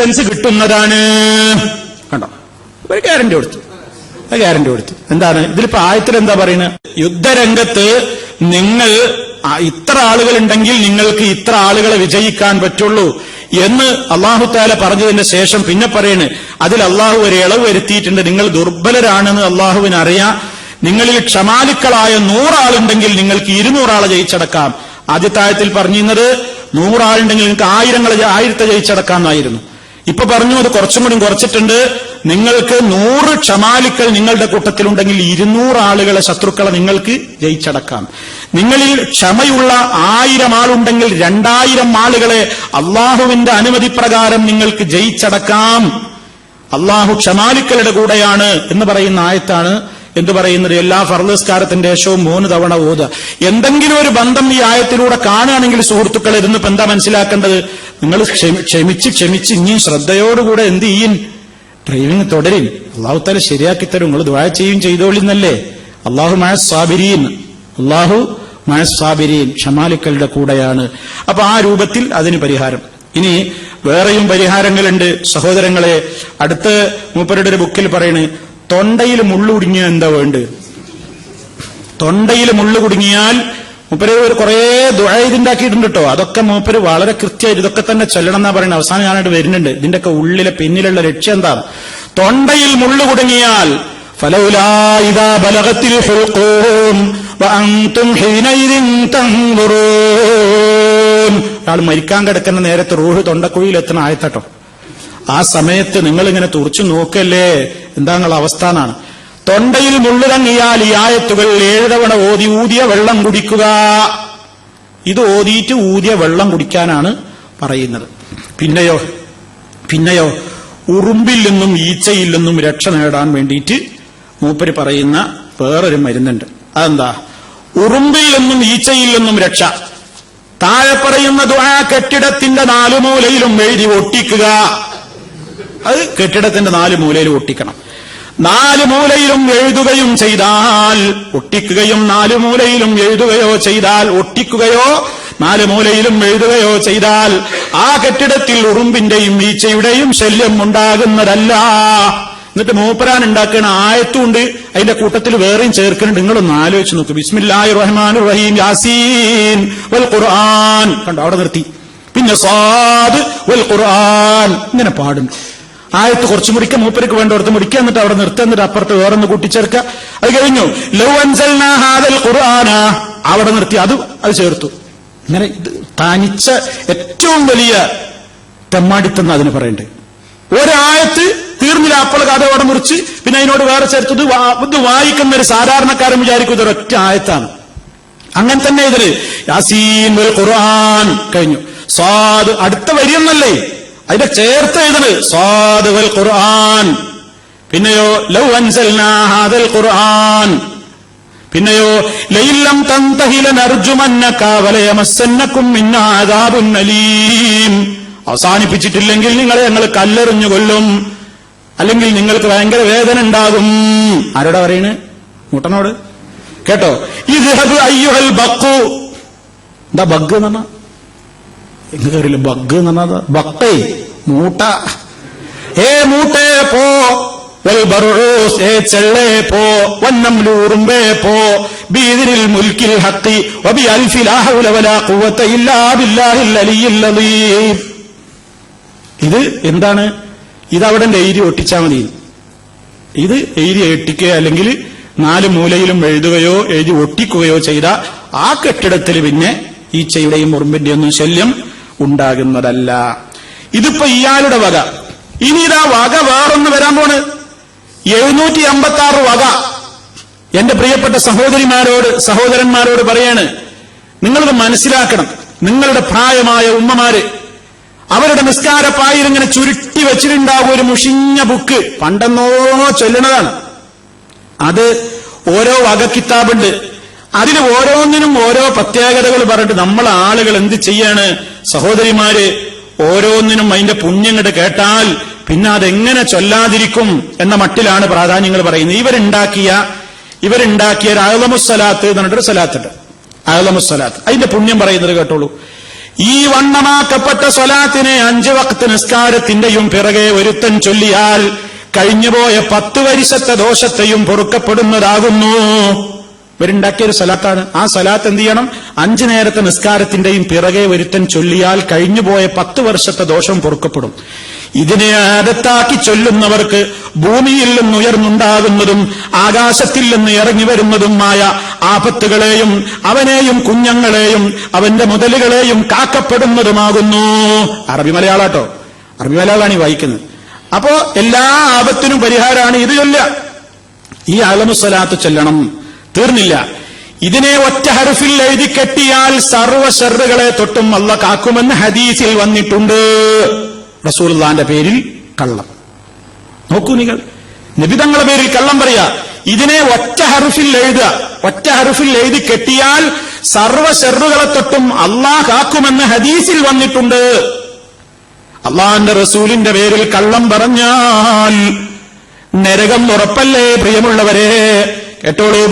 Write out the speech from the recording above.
Sense കിട്ടുന്നതാണ്. കണ്ടോ? ഒരു ഗ്യാരണ്ടി കൊടുത്തു. ഗ്യാരണ്ടി കൊടുത്തു. എന്താണ്? ഇതിലിപ്പോ ആയത്തിൽ എന്താ പറയുന്നത് യുദ്ധരംഗത്ത് നിങ്ങൾ ഇത്ര ആളുകൾ ഉണ്ടെങ്കിൽ നിങ്ങൾക്ക് ഇത്ര ആളുകളെ വിജയിക്കാൻ പറ്റുള്ളൂ എന്ന് അള്ളാഹു താല പറഞ്ഞതിന് ശേഷം പിന്നെ പറയണ്. അതിൽ അള്ളാഹു ഒരു ഇളവ് വരുത്തിയിട്ടുണ്ട്. നിങ്ങൾ ദുർബലരാണെന്ന് അള്ളാഹുവിന് അറിയാം. നിങ്ങളിൽ ക്ഷമാലുക്കളായ നൂറാളുണ്ടെങ്കിൽ നിങ്ങൾക്ക് ഇരുന്നൂറാളെ ജയിച്ചടക്കാം. ആദ്യത്തായത്തിൽ പറഞ്ഞിരുന്നത് നൂറാളുണ്ടെങ്കിൽ നിങ്ങൾക്ക് ആയിരങ്ങളെ ആയിരത്തെ ജയിച്ചടക്കാം എന്നായിരുന്നു ഇപ്പൊ പറഞ്ഞു അത് കുറച്ചും കൂടി കുറച്ചിട്ടുണ്ട്. നിങ്ങൾക്ക് നൂറ് ക്ഷമാലിക്കൾ നിങ്ങളുടെ കൂട്ടത്തിലുണ്ടെങ്കിൽ ഇരുന്നൂറ് ആളുകളെ ശത്രുക്കളെ നിങ്ങൾക്ക് ജയിച്ചടക്കാം. നിങ്ങളിൽ ക്ഷമയുള്ള ആയിരം ആളുണ്ടെങ്കിൽ രണ്ടായിരം ആളുകളെ അള്ളാഹുവിന്റെ അനുമതി പ്രകാരം നിങ്ങൾക്ക് ജയിച്ചടക്കാം. അള്ളാഹു ക്ഷമാലിക്കളുടെ കൂടെയാണ് എന്ന് പറയുന്ന ആയത്താണ് എന്ത് പറയുന്നത്? എല്ലാ ഫർദസ്കാരത്തിന്റെ ശേഷവും മൂന്ന് തവണ ഓത് എന്തെങ്കിലും ഒരു ബന്ധം ഈ ആയത്തിലൂടെ കാണുകയാണെങ്കിൽ സുഹൃത്തുക്കൾ ഇരുന്നിപ്പോ എന്താ മനസ്സിലാക്കേണ്ടത്? നിങ്ങൾ ക്ഷമിച്ച് ക്ഷമിച്ച് ഇനിയും ശ്രദ്ധയോടുകൂടെ എന്ത് ചെയ്യും? ഡ്രൈവിംഗ് തുടരും അള്ളാഹു താല ശരിയാക്കി തരും. നിങ്ങൾ ദ്വാ ചെയ്യും ചെയ്തോളിന്നല്ലേ അള്ളാഹു മായ സ്വാബിരിയും അള്ളാഹു മായ സ്വാബിരീൻ ക്ഷമാലിക്കളുടെ കൂടെയാണ്. അപ്പൊ ആ രൂപത്തിൽ അതിന് പരിഹാരം. ഇനി വേറെയും പരിഹാരങ്ങളുണ്ട്. സഹോദരങ്ങളെ അടുത്ത മൂപ്പരുടെ ഒരു ബുക്കിൽ പറയണ് തൊണ്ടയിൽ മുള്ളുകുടുങ്ങിയ എന്താ വേണ്ട തൊണ്ടയിൽ മുള്ളു കുടുങ്ങിയാൽ മൂപ്പര് ഒരു കുറേ ദുഴയിതുണ്ടാക്കിയിട്ടുണ്ട് കേട്ടോ അതൊക്കെ മൂപ്പര് വളരെ കൃത്യമായിട്ട് ഇതൊക്കെ തന്നെ ചൊല്ലണം എന്നാ പറയുന്നത് അവസാനം ഞാനായിട്ട് വരുന്നുണ്ട്. ഇതിന്റെ ഒക്കെ ഉള്ളിലെ പിന്നിലുള്ള ലക്ഷ്യം എന്താണ്? തൊണ്ടയിൽ മുള്ളു കുടുങ്ങിയാൽ ഒരാൾ മരിക്കാൻ കിടക്കുന്ന നേരത്തെ റൂഹ് തൊണ്ടക്കുഴിയിൽ എത്തണ ആയത്തട്ടോ. ആ സമയത്ത് നിങ്ങൾ ഇങ്ങനെ തുറച്ചു നോക്കല്ലേ? എന്താ അവസ്ഥ എന്നാണ്. തൊണ്ടയിൽ മുള്ളു തങ്ങിയാൽ ഈ ആയത്തുകൾ ഏഴുതവണ ഓതി ഊതിയ വെള്ളം കുടിക്കുക. ഇത് ഓതിയിട്ട് ഊതിയ വെള്ളം കുടിക്കാനാണ് പറയുന്നത്. പിന്നെയോ പിന്നെയോ ഉറുമ്പിൽ നിന്നും ഈച്ചയിൽ നിന്നും രക്ഷ നേടാൻ വേണ്ടിയിട്ട് മൂപ്പര് പറയുന്ന വേറൊരു മരുന്നുണ്ട്. അതെന്താ? ഉറുമ്പിൽ നിന്നും ഈച്ചയിൽ നിന്നും രക്ഷ. താഴെ പറയുന്ന ദുആ കെട്ടിടത്തിന്റെ നാലുമൂലയിലും എഴുതി ഒട്ടിക്കുക. അത് കെട്ടിടത്തിന്റെ നാല് മൂലയിൽ ഒട്ടിക്കണം. നാല് മൂലയിലും എഴുതുകയും ചെയ്താൽ ഒട്ടിക്കുകയും നാല് മൂലയിലും എഴുതുകയോ ചെയ്താൽ ഒട്ടിക്കുകയോ നാല് മൂലയിലും എഴുതുകയോ ചെയ്താൽ ആ കെട്ടിടത്തിൽ ഉറുമ്പിന്റെയും ഈച്ചയുടെയും ശല്യം ഉണ്ടാകുന്നതല്ല. എന്നിട്ട് മൂപ്പരാൻ ഉണ്ടാക്കുന്ന ആയത്തുണ്ട് അതിന്റെ കൂട്ടത്തിൽ വേറെയും ചേർക്കുന്നുണ്ട് നിങ്ങളൊന്ന് ആലോചിച്ച് നോക്ക്. ബിസ്മില്ലാഹി റഹ്മാൻ റഹീം യാസീൻ വൽ ഖുർആൻ. കണ്ടോ? അവിടെ നിർത്തി. പിന്നെ സാദ് വൽ ഖുർആൻ. ഇങ്ങനെ പാടുന്നു. ആയത്ത് കുറച്ച് മുടിക്കുക മൂപ്പർക്ക് വേണ്ടോടത്ത് മുടിക്കുക എന്നിട്ട് അവിടെ നിർത്തുക എന്നിട്ട് അപ്പുറത്ത് വേറൊന്ന് കൂട്ടിച്ചേർക്കുക അത് കഴിഞ്ഞു. ലൗ അൻസൽനാ ഹാദൽ ഖുർആന. അവിടെ നിർത്തി. അത് അത് ചേർത്തു. ഇങ്ങനെ ഇത് തനിച്ച ഏറ്റവും വലിയ തെമ്മാടിത്തം അതിന് പറയണ്ടേ. ഒരായത്ത് തീർന്നില്ല. അപ്പോൾ അവിടെ മുറിച്ച് പിന്നെ അതിനോട് വേറെ ചേർത്തത് ഇത് വായിക്കുന്ന ഒരു സാധാരണക്കാരൻ വിചാരിക്കും ഇതൊരു ഒറ്റ ആയത്താണ്. അങ്ങനെ തന്നെ ഇതിൽ യാസീൻ ഖുർആൻ കഴിഞ്ഞു. സ്വാദ് അടുത്ത വരിയൊന്നല്ലേ അതിന്റെ ചേർത്ത് എഴുതണ്. സ്വാദ് വൽ ഖുർആൻ. പിന്നെയോ ലൗ അൻസൽനാ ഹാദൽ ഖുർആൻ. പിന്നെയോ ലൈലം തന്തഹിലൻ അർജുമന്നക കാവലയമസന്നക്കും മിന്ന അദാബുൻ അലീം. അവസാനിപ്പിച്ചിട്ടില്ലെങ്കിൽ നിങ്ങളെ ഞങ്ങൾ കല്ലെറിഞ്ഞു കൊല്ലും. അല്ലെങ്കിൽ നിങ്ങൾക്ക് ഭയങ്കര വേദന ഉണ്ടാകും. ആരോടാ പറയണ്? മുട്ടനോട്. കേട്ടോ? ഇത് അയ്യുഹൽ ബക്കു എന്താ ബഗ് എന്ന് പറഞ്ഞാ കയറില്ല ബഗ് എന്ന് പറഞ്ഞത് ബക്കേ മൂട്ട. ഏ മൂട്ടേ പോ. പോ. വന്നംലൂറുമ്പേ പോ. മുൽക്കിൽ ഇത് എന്താണ്? ഇത് അവിടെ എഴുതി ഒട്ടിച്ചാൽ മതി. ഇത് എഴുതി എട്ടിക്കുക അല്ലെങ്കിൽ നാല് മൂലയിലും എഴുതുകയോ എഴുതി ഒട്ടിക്കുകയോ ചെയ്ത ആ കെട്ടിടത്തിൽ പിന്നെ ഈച്ചയുടെയും ഉറുമ്പിന്റെയൊന്നും ശല്യം ഉണ്ടാകുന്നതല്ല. ഇതിപ്പോ ഇയാളുടെ വക. ഇനി ഇതാ വക വേറൊന്ന് വരാൻ പോണ്. എഴുന്നൂറ്റി അമ്പത്തി ആറ് വക. എന്റെ പ്രിയപ്പെട്ട സഹോദരിമാരോട് സഹോദരന്മാരോട് പറയാണ് നിങ്ങളത് മനസ്സിലാക്കണം. നിങ്ങളുടെ പ്രായമായ ഉമ്മമാര് അവരുടെ നിസ്കാരപ്പായിൽ ഇങ്ങനെ ചുരുട്ടി വെച്ചിട്ടുണ്ടാവും ഒരു മുഷിഞ്ഞ ബുക്ക്. പണ്ടെന്നോ ചൊല്ലണതാണ്. അത് ഓരോ വക കിതാബുണ്ട് അതിൽ ഓരോന്നിനും ഓരോ പ്രത്യേകതകൾ പറഞ്ഞിട്ട് നമ്മൾ ആളുകൾ എന്ത് ചെയ്യാണ്? സഹോദരിമാര് ഓരോന്നിനും അതിന്റെ പുണ്യങ്ങട് കേട്ടാൽ പിന്നെ അതെങ്ങനെ ചൊല്ലാതിരിക്കും എന്ന മട്ടിലാണ് പ്രാധാന്യങ്ങൾ പറയുന്നത്. ഇവരുണ്ടാക്കിയ ഇവരുണ്ടാക്കിയ ഒരു അയലമുസ്സലാത്ത് എന്ന് പറഞ്ഞിട്ടൊരു സലാത്തുണ്ട് അയലമുസ്സലാത്ത് അതിന്റെ പുണ്യം പറയുന്നത് കേട്ടോളൂ. ഈ വണ്ണമാക്കപ്പെട്ട സ്വലാത്തിനെ അഞ്ചു വക്ത് നിസ്കാരത്തിന്റെയും പിറകെ ഒരുത്തൻ ചൊല്ലിയാൽ കഴിഞ്ഞുപോയ പത്ത് വരിശത്തെ ദോഷത്തെയും പൊറുക്കപ്പെടുന്നതാകുന്നു. ഇവരുണ്ടാക്കിയ ഒരു സലാത്താണ്. ആ സലാത്ത് എന്ത് ചെയ്യണം? അഞ്ചു നേരത്തെ നിസ്കാരത്തിന്റെയും പിറകെ ഒരുത്തൻ ചൊല്ലിയാൽ കഴിഞ്ഞുപോയ പത്ത് വർഷത്തെ ദോഷം പൊറുക്കപ്പെടും. ഇതിനെ ആദത്താക്കി ചൊല്ലുന്നവർക്ക് ഭൂമിയിൽ നിന്ന് ഉയർന്നുണ്ടാകുന്നതും ആകാശത്തിൽ നിന്ന് ഇറങ്ങി വരുന്നതുമായ ആപത്തുകളെയും അവനെയും കുഞ്ഞങ്ങളെയും അവന്റെ മുതലുകളെയും കാക്കപ്പെടുന്നതുമാകുന്നു. അറബി മലയാളാട്ടോ. അറബി മലയാളാണ് ഈ വായിക്കുന്നത്. അപ്പോ എല്ലാ ആപത്തിനും പരിഹാരമാണ് ഇത് ചൊല്ല ഈ അലമുസലാത്ത് ചൊല്ലണം. തീർന്നില്ല. ഇതിനെ ഒറ്റ ഹർഫിൽ എഴുതി കെട്ടിയാൽ സർവ ഷെറുകളെ തൊട്ടും അല്ല കാക്കുമെന്ന് ഹദീസിൽ വന്നിട്ടുണ്ട്. റസൂൽദാന്റെ പേരിൽ കള്ളം. നോക്കൂ നിങ്ങൾ. നിബിതങ്ങളുടെ പേരിൽ കള്ളം പറയാ. ഇതിനെ ഒറ്റ ഹർഫിൽ എഴുതുക. ഒറ്റ ഹർഫിൽ എഴുതി കെട്ടിയാൽ സർവ ഷെറുകളെ തൊട്ടും അള്ളാഹ് കാക്കുമെന്ന് ഹദീസിൽ വന്നിട്ടുണ്ട്. അള്ളാന്റെ റസൂലിന്റെ പേരിൽ കള്ളം പറഞ്ഞാൽ നരകം ഉറപ്പല്ലേ പ്രിയമുള്ളവരെ? കേട്ടോളൂ